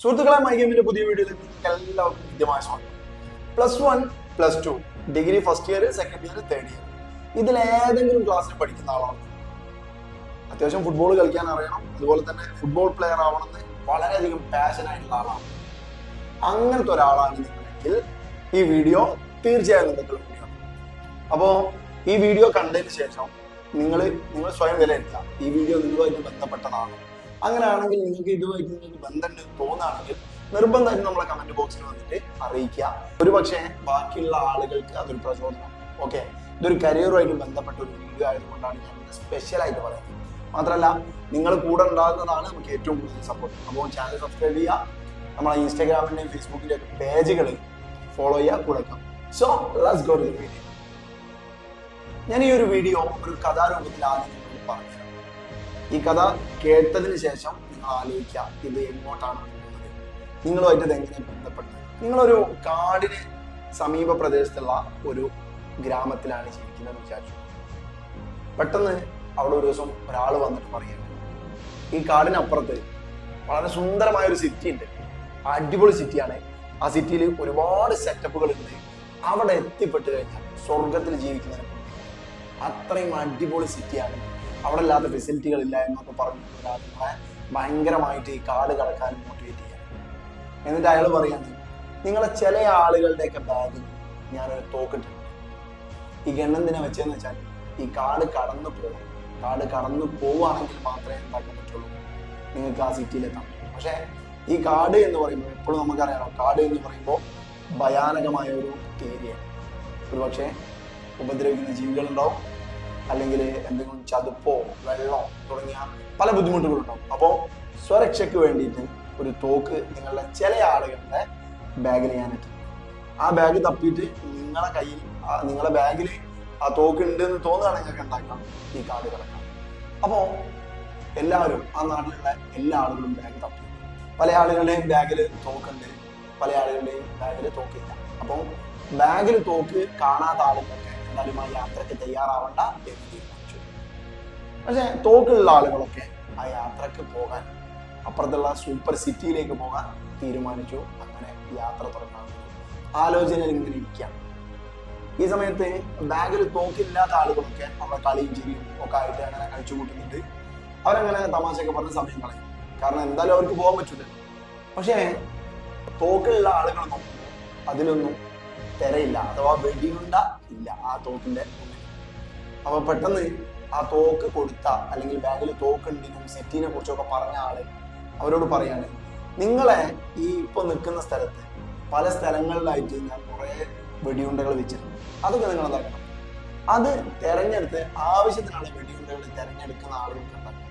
സുഹൃത്തുക്കളെ മൈഗമിന്റെ പുതിയ വീഡിയോയിലേക്ക് എല്ലാവർക്കും കൃത്യമായ സ്വാഗതം. Plus one plus two degree first year second year third year ഇതിൽ ഏതെങ്കിലും ക്ലാസ്സിൽ പഠിക്കുന്ന ആളാണ്. അത്യാവശ്യം ഫുട്ബോൾ കളിക്കാൻ അറിയണം. അതുപോലെ തന്നെ ഫുട്ബോൾ പ്ലെയർ ആവണമെന്ന് വളരെയധികം പാഷൻ ആയിട്ടുള്ള ആളാണ്. അങ്ങനത്തെ ഒരാളാണ് നിങ്ങളെങ്കിൽ ഈ വീഡിയോ തീർച്ചയായും നിങ്ങൾക്ക് വീഡിയോ അപ്പോൾ ഈ വീഡിയോ കണ്ടതിന് ശേഷം നിങ്ങൾ നിങ്ങൾ സ്വയം വിലയിരുത്തുക. ഈ വീഡിയോ നിങ്ങളുമായിട്ട് ബന്ധപ്പെട്ടതാണ്. അങ്ങനെയാണെങ്കിൽ നിങ്ങൾക്ക് ഇതുമായിട്ട് നിങ്ങൾക്ക് ബന്ധമുണ്ട് തോന്നുകയാണെങ്കിൽ നിർബന്ധമായിട്ട് നമ്മളെ കമന്റ് ബോക്സിൽ വന്നിട്ട് അറിയിക്കുക. ഒരു പക്ഷേ ബാക്കിയുള്ള ആളുകൾക്ക് അതൊരു പ്രചോദനം. ഓക്കെ ഇതൊരു കരിയറുമായിട്ട് ബന്ധപ്പെട്ട ഒരു വീഡിയോ ആയതുകൊണ്ടാണ് ഞാൻ സ്പെഷ്യൽ ആയിട്ട് പറയുന്നത്. മാത്രമല്ല നിങ്ങൾ കൂടെ ഉണ്ടാകുന്നതാണ് നമുക്ക് ഏറ്റവും കൂടുതൽ സപ്പോർട്ട് അപ്പോൾ ചാനൽ സബ്സ്ക്രൈബ് ചെയ്യുക. നമ്മളെ ഇൻസ്റ്റാഗ്രാമിന്റെയും ഒക്കെ പേജുകൾ ഫോളോ ചെയ്യുക കൊടുക്കാം so let's go to video ഞാൻ ഈ ഒരു വീഡിയോ ഒരു കഥാരൂപത്തിൽ ആദ്യം പറഞ്ഞു ഈ കഥ കേട്ടതിന് ശേഷം നിങ്ങൾ ആലോചിക്കുക ഇത് എങ്ങോട്ടാണ് പോകുന്നത്? നിങ്ങളുമായിട്ട് ഇത് എങ്ങനെ ബന്ധപ്പെട്ടത് നിങ്ങളൊരു കാടിന് സമീപ പ്രദേശത്തുള്ള ഒരു ഗ്രാമത്തിലാണ് ജീവിക്കുന്നത് വിചാരിച്ചു. പെട്ടെന്ന് അവിടെ ഒരു ദിവസം ഒരാൾ വന്നിട്ട് പറയുന്നത് ഈ കാടിനപ്പുറത്ത് വളരെ സുന്ദരമായ ഒരു സിറ്റി ഉണ്ട്. അടിപൊളി സിറ്റിയാണ് ആ സിറ്റിയിൽ ഒരുപാട് സെറ്റപ്പുകൾ ഉണ്ട്. അവിടെ എത്തിപ്പെട്ട് കഴിഞ്ഞാൽ സ്വർഗത്തിൽ ജീവിക്കുന്നതിനെ അത്രയും അടിപൊളി സിറ്റിയാണ് അവിടെ ഇല്ലാത്ത ഫെസിലിറ്റികൾ ഇല്ല എന്നൊക്കെ പറഞ്ഞ് നിങ്ങളെ ഭയങ്കരമായിട്ട് ഈ കാട് കടക്കാൻ മോട്ടിവേറ്റ് ചെയ്യാം എന്നിട്ട് അയാൾ പറയാണ് നിങ്ങളെ ചില ആളുകളുടെയൊക്കെ ബാഗിൽ ഞാനൊരു തോക്കിട്ടുണ്ട് ഈ ഗണ്ണെന്തിനെ വെച്ചതെന്ന് വെച്ചാൽ ഈ കാട് കടന്നു പോകണം. കാട് കടന്നു പോവുകയാണെങ്കിൽ മാത്രമേ എന്താക്കാൻ പറ്റുള്ളൂ. നിങ്ങൾക്ക് ആ സിറ്റിയിലെത്താൻ പറ്റും. പക്ഷേ ഈ കാട് എന്ന് പറയുമ്പോൾ എപ്പോഴും നമുക്കറിയാമോ കാട് എന്ന് പറയുമ്പോൾ ഭയാനകമായ ഒരു ഏരിയ ഒരു പക്ഷേ ഉപദ്രവിക്കുന്ന ജീവികളുണ്ടാവും അല്ലെങ്കിൽ എന്തെങ്കിലും ചതുപ്പോ വെള്ളമോ തുടങ്ങിയ പല ബുദ്ധിമുട്ടുകളുണ്ടാവും. അപ്പോൾ സ്വരക്ഷയ്ക്ക് വേണ്ടിയിട്ട് ഒരു തോക്ക് നിങ്ങളുടെ ചില ആളുകളുടെ ബാഗിൽ ഞാൻ എത്തും ആ ബാഗ് തപ്പിയിട്ട് നിങ്ങളെ കയ്യിൽ നിങ്ങളെ ബാഗിൽ ആ തോക്ക് ഉണ്ട് എന്ന് തോന്നുകയാണെങ്കിൽ നിങ്ങൾക്ക് ഉണ്ടാക്കാം ഈ കാർഡ് കിടക്കാം അപ്പോൾ എല്ലാവരും ആ നാട്ടിലുള്ള എല്ലാ ആളുകളും ബാഗ് തപ്പി. പല ആളുകളുടെയും ബാഗിൽ തോക്കുണ്ട് പല ആളുകളുടെയും ബാഗിൽ തോക്കില്ല. അപ്പോൾ ബാഗിൽ തോക്ക് കാണാത്ത ആളുകളൊക്കെ എന്തായാലും ആ യാത്രയ്ക്ക് തയ്യാറാവണ്ട എന്ന് തീരുമാനിച്ചു. പക്ഷെ തോക്കുള്ള ആളുകളൊക്കെ ആ യാത്രയ്ക്ക് പോകാൻ അപ്പുറത്തുള്ള സൂപ്പർ സിറ്റിയിലേക്ക് പോകാൻ തീരുമാനിച്ചു. അങ്ങനെ യാത്ര തുടങ്ങാൻ ആലോചനയിൽ ഇങ്ങനെ ഇരിക്കാം ഈ സമയത്ത് ബാഗിൽ തോക്കില്ലാത്ത ആളുകളൊക്കെ നമ്മളെ കളിയും ചിരിയും ഒക്കെ ആയിട്ട് അങ്ങനെ കഴിച്ചു കൂട്ടുന്നുണ്ട് അവരങ്ങനെ തമാശയൊക്കെ പറഞ്ഞ സമയം കളയും കാരണം എന്തായാലും അവർക്ക് പോകാൻ പറ്റില്ല പക്ഷേ തോക്കിലുള്ള നോക്കുമ്പോൾ അതിലൊന്നും തിരയില്ല അഥവാ വെടിയുണ്ട ഇല്ല ആ തോക്കിന്റെ അപ്പൊ പെട്ടെന്ന് ആ തോക്ക് കൊടുത്ത അല്ലെങ്കിൽ ബാഗിൽ തോക്ക് ഉണ്ടെന്നും സിറ്റിനെ കുറിച്ചൊക്കെ പറഞ്ഞ ആൾ അവരോട് പറയാണ് നിങ്ങളെ ഈ ഇപ്പൊ നിൽക്കുന്ന സ്ഥലത്ത് പല സ്ഥലങ്ങളിലായിട്ട് ഞാൻ കുറെ വെടിയുണ്ടകൾ വെച്ചിട്ടുണ്ട്. അതൊക്കെ നിങ്ങൾ എന്താക്കണം അത് തെരഞ്ഞെടുത്ത് ആവശ്യത്തിനാണ് വെടിയുണ്ടകൾ തെരഞ്ഞെടുക്കുന്ന ആളുകൾക്ക് ഉണ്ടാക്കണം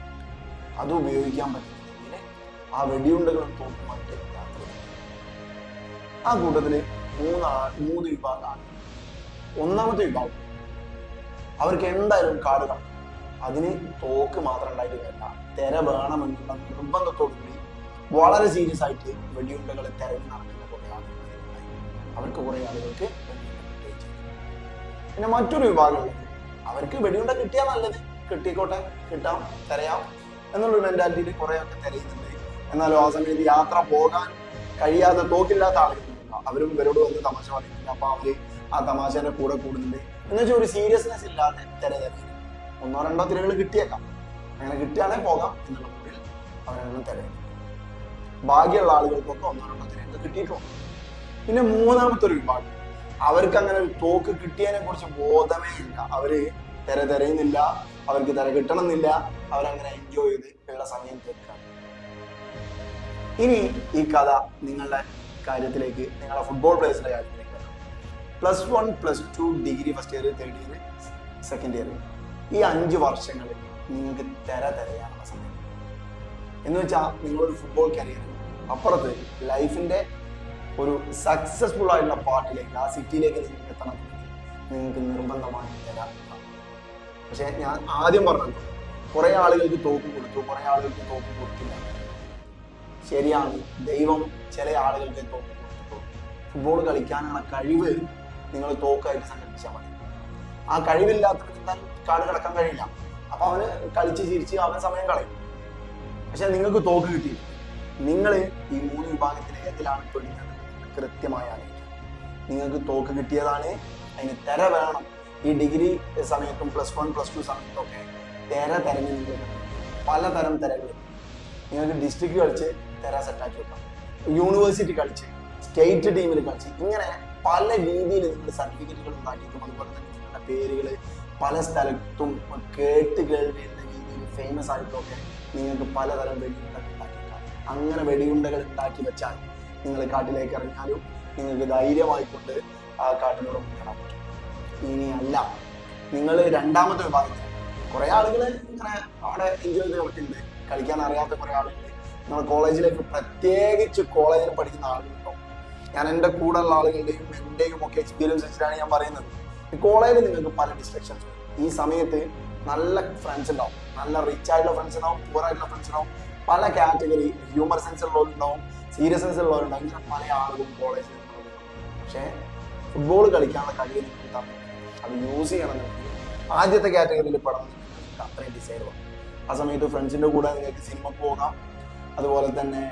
അത് ഉപയോഗിക്കാൻ പറ്റുന്നില്ലെങ്കിൽ ആ വെടിയുണ്ടകളും തോക്കുമായിട്ട് യാത്ര ആ കൂട്ടത്തിൽ മൂന്നാ മൂന്ന് വിഭാഗമാണ് ഒന്നാമത്തെ വിഭാഗം. അവർക്ക് എന്തായാലും കാട് കാണും അതിന് തോക്ക് മാത്രം ഉണ്ടായിട്ട് കാര്യമില്ല തെര വേണമെന്നുള്ള നിർബന്ധത്തോടു കൂടി വളരെ സീരിയസ് ആയിട്ട് വെടിയുണ്ടകളെ തെരഞ്ഞു നടക്കുന്ന കുറെ ആളുകൾ അവർക്ക് കുറെ ആളുകൾക്ക് പിന്നെ മറ്റൊരു വിഭാഗമുണ്ട് അവർക്ക് വെടിയുണ്ട കിട്ടിയാൽ നല്ലത്. കിട്ടിക്കോട്ടെ കിട്ടാം തിരയാം എന്നുള്ള മെന്റാലിറ്റിയിൽ കുറേയൊക്കെ തിരയുന്നുണ്ട്. എന്നാലും ആ സമയത്ത് യാത്ര പോകാൻ കഴിയാതെ തോക്കില്ലാത്ത ആളുകളുണ്ട്. അവരും ഇവരോട് വന്ന് തമാശ പറയുന്നുണ്ട്. അപ്പൊ അവർ ആ തമാശേന്റെ കൂടെ കൂടുന്നുണ്ട്. എന്ന് വെച്ചാൽ ഒരു സീരിയസ്നെസ് ഇല്ലാതെ തിര തിരയുന്നു ഒന്നോ രണ്ടോ തിരകൾ കിട്ടിയേക്കാം. അങ്ങനെ കിട്ടിയാലേ പോകാം എന്നുള്ള കൂടിൽ അവരങ്ങനെ തിരയുന്നു ഭാഗ്യമുള്ള ആളുകൾക്കൊക്കെ ഒന്നോ രണ്ടോ തിരകൾ കിട്ടിയിട്ടുണ്ട്. പിന്നെ മൂന്നാമത്തെ ഒരു വിഭാഗം. അവർക്ക് അങ്ങനെ തോക്ക് കിട്ടിയതിനെ കുറിച്ച് ബോധമേ ഇല്ല. അവർ തിര തിരയുന്നില്ല. അവർക്ക് തിര കിട്ടണമെന്നില്ല. അവരങ്ങനെ എൻജോയ് ചെയ്ത് ഉള്ള സമയം തീർക്കാം ഇനി ഈ കഥ നിങ്ങളുടെ കാര്യത്തിലേക്ക് നിങ്ങളുടെ ഫുട്ബോൾ പ്ലേയേഴ്സിന്റെ കാര്യത്തിലേക്ക് വരണം plus one plus two degree first year third year second year ഈ അഞ്ച് വർഷങ്ങളിൽ നിങ്ങൾക്ക് തെര തെരയാനുള്ള സമയം. എന്ന് വെച്ചാൽ നിങ്ങളൊരു ഫുട്ബോൾ കരിയർ അപ്പുറത്ത് ലൈഫിന്റെ ഒരു സക്സസ്ഫുൾ ആയിട്ടുള്ള പാർട്ടിലേക്ക് ആ സിറ്റിയിലേക്ക് നിങ്ങൾക്ക് എത്തണം. നിങ്ങൾക്ക് നിർബന്ധമായി തരാം പക്ഷെ ഞാൻ ആദ്യം പറഞ്ഞത് കുറേ ആളുകൾക്ക് തോക്ക് കൊടുത്തു കുറേ ആളുകൾക്ക് തോക്ക് കൊടുത്തില്ല. ശരിയാണ്. ദൈവം ചില ആളുകൾക്ക് ഫുട്ബോൾ കളിക്കാനുള്ള കഴിവ് നിങ്ങൾ തോക്കായിട്ട് സങ്കല്പിച്ചാൽ മതി. ആ കഴിവില്ലാത്ത കാട് കിടക്കാൻ കഴിയില്ല. അപ്പൊ അവന് കളിച്ച് ചിരിച്ച് അവൻ സമയം കളയും. പക്ഷെ നിങ്ങൾക്ക് തോക്ക് കിട്ടി. നിങ്ങൾ ഈ മൂന്ന് വിഭാഗത്തിൽ ഏതിലാണ് പെടുന്നത് കൃത്യമായി അറിയിക്കുക നിങ്ങൾക്ക് തോക്ക് കിട്ടിയതാണ്. അതിന് തെര വേണം ഈ ഡിഗ്രി സമയത്തും പ്ലസ് വൺ പ്ലസ് ടു സമയത്തൊക്കെ തെര തെരഞ്ഞെടുക്കുന്നത് പലതരം തെരകൾ നിങ്ങൾക്ക് ഡിസ്ട്രിക്ട് കളിച്ച് തെര വെക്കാം യൂണിവേഴ്സിറ്റി കളിച്ച് സ്റ്റേറ്റ് ടീമിൽ കളിച്ച് ഇങ്ങനെ പല രീതിയിൽ നിങ്ങളുടെ സർട്ടിഫിക്കറ്റുകൾ ഉണ്ടാക്കിയിട്ടും അതുപോലെ തന്നെ നിങ്ങളുടെ പേരുകൾ പല സ്ഥലത്തും കേട്ട് കേൾവിയുള്ള രീതിയിൽ ഫേമസ് ആയിട്ടൊക്കെ നിങ്ങൾക്ക് പലതരം വെടിയുണ്ടകൾ ഉണ്ടാക്കിയിട്ടാണ് അങ്ങനെ വെടിയുണ്ടകൾ ഉണ്ടാക്കി വെച്ചാൽ നിങ്ങൾ കാട്ടിലേക്ക് ഇറങ്ങിയാലും നിങ്ങൾക്ക് ധൈര്യമായിക്കൊണ്ട് ആ കാട്ടിനോട് മുന്നേറാൻ പറ്റും. ഇനിയല്ല നിങ്ങൾ രണ്ടാമത്തെ വിഭാഗത്തിൽ കുറേ ആളുകൾ ഇങ്ങനെ അവിടെ എൻജോയ് ചെയ്ത് കളിക്കുന്നുണ്ട് കളിക്കാൻ അറിയാത്ത കുറേ ആളുകൾ നമ്മൾ കോളേജിലേക്ക് പ്രത്യേകിച്ച് കോളേജിൽ പഠിക്കുന്ന ആളുകളുണ്ടോ? ഞാൻ എന്റെ കൂടെയുള്ള ആളുകളുടെയും എന്റെയും ഒക്കെ എക്സ്പീരിയൻസ് വെച്ചിട്ടാണ് ഞാൻ പറയുന്നത്. കോളേജിൽ നിങ്ങൾക്ക് പല ഡിസ്ട്രക്ഷൻസ് ഈ സമയത്ത് നല്ല ഫ്രണ്ട്സ് ഉണ്ടാവും. നല്ല റിച്ച് ആയിട്ടുള്ള ഫ്രണ്ട്സ് ഉണ്ടാവും പൂർ ആയിട്ടുള്ള ഫ്രണ്ട്സ് ഉണ്ടാവും. പല കാറ്റഗറി ഹ്യൂമർ സെൻസ് ഉള്ളവരുണ്ടാവും സീരിയസ് സെൻസ് ഉള്ളവരുണ്ടാവും ഇങ്ങനെ പല ആളുകളും കോളേജിൽ പക്ഷേ ഫുട്ബോൾ കളിക്കാനുള്ള കഴിവ് നിങ്ങൾക്ക് അത് യൂസ് ചെയ്യണം ആദ്യത്തെ കാറ്റഗറിയിൽ പെടണം നിങ്ങൾക്ക് അത്രയും ഡിസൈഡ് ആ സമയത്ത് ഫ്രണ്ട്സിന്റെ കൂടെ നിങ്ങൾക്ക് സിനിമ പോകാം. അതുപോലെ തന്നെ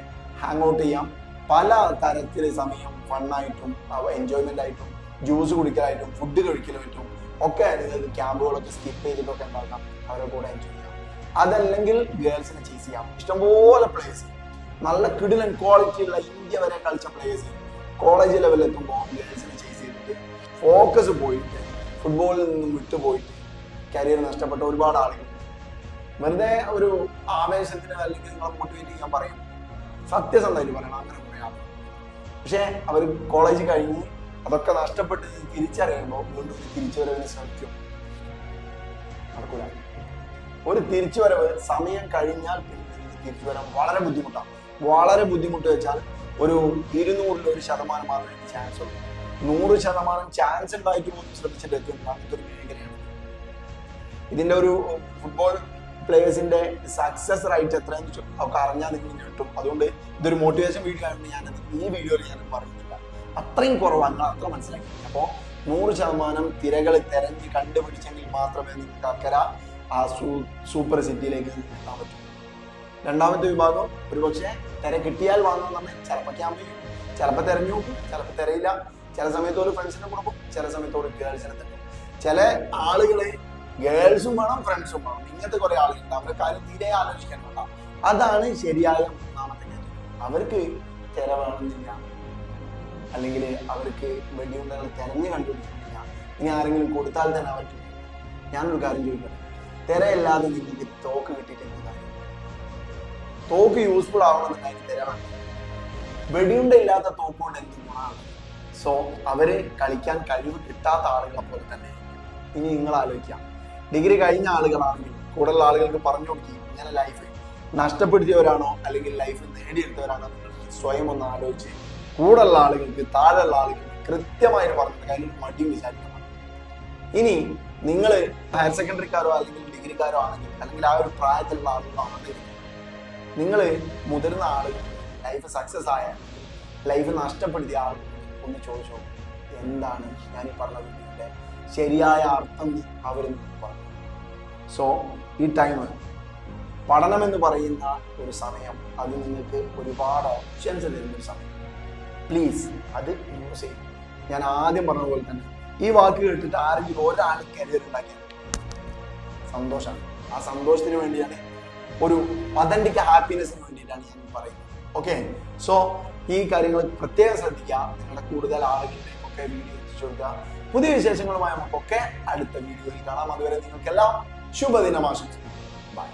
ഹാങ് ഔട്ട് ചെയ്യാം. പല തരത്തിൽ സമയം ഫണ്ണായിട്ടും എൻജോയ്മെന്റ് ആയിട്ടും ജ്യൂസ് കുടിക്കലായിട്ടും ഫുഡ് കഴിക്കലായിട്ടും ഒക്കെ നിങ്ങൾക്ക് ക്യാമ്പുകളൊക്കെ സ്കിപ്പ് ചെയ്തിട്ടൊക്കെ ഉണ്ടാക്കാം. അവരുടെ കൂടെ എൻജോയ് ചെയ്യാം. അതല്ലെങ്കിൽ ഗേൾസിനെ ചീസ് ചെയ്യാം. ഇഷ്ടംപോലെ പ്ലേസ് നല്ല കിടിലൻ ക്വാളിറ്റി ഉള്ള ഇന്ത്യ വരെ കളിച്ച പ്ലേയേഴ്സ് കോളേജ് ലെവലിൽ എത്തുമ്പോൾ ഗേൾസിനെ ചീസ് ചെയ്തിട്ട് ഫോക്കസ് പോയിട്ട് ഫുട്ബോളിൽ നിന്നും വിട്ടുപോയിട്ട് കരിയർ നഷ്ടപ്പെട്ട ഒരുപാട് ആളുകൾ വെറുതെ ഒരു ആവേശത്തിന് അല്ലെങ്കിൽ നിങ്ങളെ മോട്ടിവേറ്റ് ചെയ്യാൻ പറയും. സത്യസന്ധമായിട്ട് പറയണം അങ്ങനെ പറയാം പക്ഷെ അവർ കോളേജ് കഴിഞ്ഞ് അതൊക്കെ നഷ്ടപ്പെട്ട് തിരിച്ചറിയുമ്പോൾ വീണ്ടും തിരിച്ചു വരവിന് ശ്രമിക്കും. നടക്കൂല. ഒരു തിരിച്ചു വരവ് സമയം കഴിഞ്ഞാൽ പിന്നെ തിരിച്ചു വരാൻ വളരെ ബുദ്ധിമുട്ടാണ്. വളരെ ബുദ്ധിമുട്ട് വെച്ചാൽ ഒരു ഇരുന്നൂറിൽ ഒരു ശതമാനം മാത്രമേ ചാൻസ് ഉള്ളൂ. നൂറ് ശതമാനം ചാൻസ് ഉണ്ടായിട്ട് പോലും ശ്രമിച്ചിട്ട് എത്തുന്ന അങ്ങനത്തെ ഒരു മേഖലയാണ്. ഇതിന്റെ ഒരു ഫുട്ബോൾ പ്ലേയേഴ്സിന്റെ സക്സസ് റൈറ്റ് എത്രയെന്ന് ചോ- ഒക്കെ അറിഞ്ഞാൽ നിങ്ങൾ കിട്ടും അതുകൊണ്ട് ഇതൊരു മോട്ടിവേഷൻ വീഡിയോ ആയതുകൊണ്ട് ഞാൻ ഈ വീഡിയോയിൽ ഞാൻ പറയുന്നില്ല അത്രയും കുറവാണ്. നിങ്ങൾ അത്ര മനസ്സിലാക്കി അപ്പോൾ നൂറ് ശതമാനം തിരകൾ തിരഞ്ഞ് കണ്ടുപിടിച്ചെങ്കിൽ മാത്രമേ നിങ്ങൾക്ക് അക്കര ആ സൂപ്പർ സിറ്റിയിലേക്ക് എത്താൻ പറ്റൂ. രണ്ടാമത്തെ വിഭാഗം ഒരുപക്ഷെ തിര കിട്ടിയാൽ വാങ്ങുന്ന ചിലപ്പോൾ ക്യാമ്പ് ചെയ്യും ചിലപ്പോൾ തിരഞ്ഞു നോക്കും ചിലപ്പോൾ തിരയില്ല. ചില സമയത്ത് ഒരു ഫ്രണ്ട്സിനെ കൊടുക്കും ചില സമയത്ത് ഒരു ഗേൾസിനെ തട്ടും ചില ആളുകൾ ഗേൾസും വേണം ഫ്രണ്ട്സും വേണം. ഇങ്ങനത്തെ കുറെ ആളുകളുണ്ട്. അവരുടെ കാര്യം തീരെ ആലോചിക്കാൻ വേണ്ട. അതാണ് ശരിയായ മൂന്നാമത്തെ കാര്യം. അവർക്ക് ചെലവാണെന്നില്ല അല്ലെങ്കിൽ അവർക്ക് വെടിയുണ്ടകൾ തിരഞ്ഞു കണ്ടുപിടിക്കുന്നില്ല ഇനി ആരെങ്കിലും കൊടുത്താൽ തന്നെ അവർക്ക് വേണ്ട. ഞാനൊരു കാര്യം ചോദിക്കട്ടെ? തിരയല്ലാതെ നിങ്ങൾക്ക് തോക്ക് കിട്ടിയിട്ട് എന്ത് കാര്യം? തോക്ക് യൂസ്ഫുൾ ആവണമെന്നുണ്ടെങ്കിൽ തിര വേണം. വെടിയുണ്ട ഇല്ലാത്ത തോക്ക് കൊണ്ട് എന്ത് ഗുണമാണ്? സോ അവർ കളിക്കാൻ കഴിവ് കിട്ടാത്ത ആളുകളെ പോലെ തന്നെ ഇനി നിങ്ങൾ ആലോചിക്കാം. ഡിഗ്രി കഴിഞ്ഞ ആളുകളാണെങ്കിൽ കൂടുതൽ ആളുകൾക്ക് പറഞ്ഞു കൊടുക്കി ഇങ്ങനെ ലൈഫ് നഷ്ടപ്പെടുത്തിയവരാണോ അല്ലെങ്കിൽ ലൈഫ് നേടിയെടുത്തവരാണോ സ്വയം ഒന്ന് ആലോചിച്ച് കൂടുതലുള്ള ആളുകൾക്ക് താഴെയുള്ള ആളുകൾക്ക് കൃത്യമായിട്ട് പറഞ്ഞിട്ട് കാര്യം മടിയും വിചാരിക്കണം. ഇനി നിങ്ങൾ ഹയർ സെക്കൻഡറിക്കാരോ അല്ലെങ്കിൽ ഡിഗ്രിക്കാരോ ആണെങ്കിൽ അല്ലെങ്കിൽ ആ ഒരു പ്രായത്തിലുള്ള ആളുകളോ ആണെങ്കിൽ നിങ്ങൾ മുതിർന്ന ആളുകൾ ലൈഫ് സക്സസ് ആയ ലൈഫ് നഷ്ടപ്പെടുത്തിയ ആളുകൾ ഒന്ന് ചോദിച്ചോ എന്താണ് ഞാൻ ഈ പറഞ്ഞത്? ശരിയായ അർത്ഥം അവർ പറഞ്ഞു. സോ ഈ ടൈം പഠനം എന്ന് പറയുന്ന ഒരു സമയം അത് നിങ്ങൾക്ക് ഒരുപാട് ഓപ്ഷൻസ് തരുന്ന ഒരു സമയം. പ്ലീസ് അത് യൂസ് ചെയ്യും. ഞാൻ ആദ്യം പറഞ്ഞ പോലെ തന്നെ ഈ വാക്ക് കേട്ടിട്ട് ആരെങ്കിലും ഒരാൾ കരിയർ ഉണ്ടാക്കിയത് സന്തോഷമാണ് ആ സന്തോഷത്തിന് വേണ്ടിയാണ് ഒരു അതന്റിക്ക് ഹാപ്പിനെസ്സിന് വേണ്ടിയിട്ടാണ് ഞാൻ പറയുന്നത്. ഓക്കെ സോ ഈ കാര്യങ്ങൾ പ്രത്യേകം ശ്രദ്ധിക്കുക. നിങ്ങളുടെ കൂടുതൽ ആളുകളിലേക്കൊക്കെ വീഡിയോ എത്തിച്ചു പുതിയ വിശേഷങ്ങളുമായി നമുക്കൊക്കെ അടുത്ത വീഡിയോയിൽ കാണാം. അതുവരെ നിങ്ങൾക്കെല്ലാം ശുഭദിനം ആശംസിക്കുന്നു. ബൈ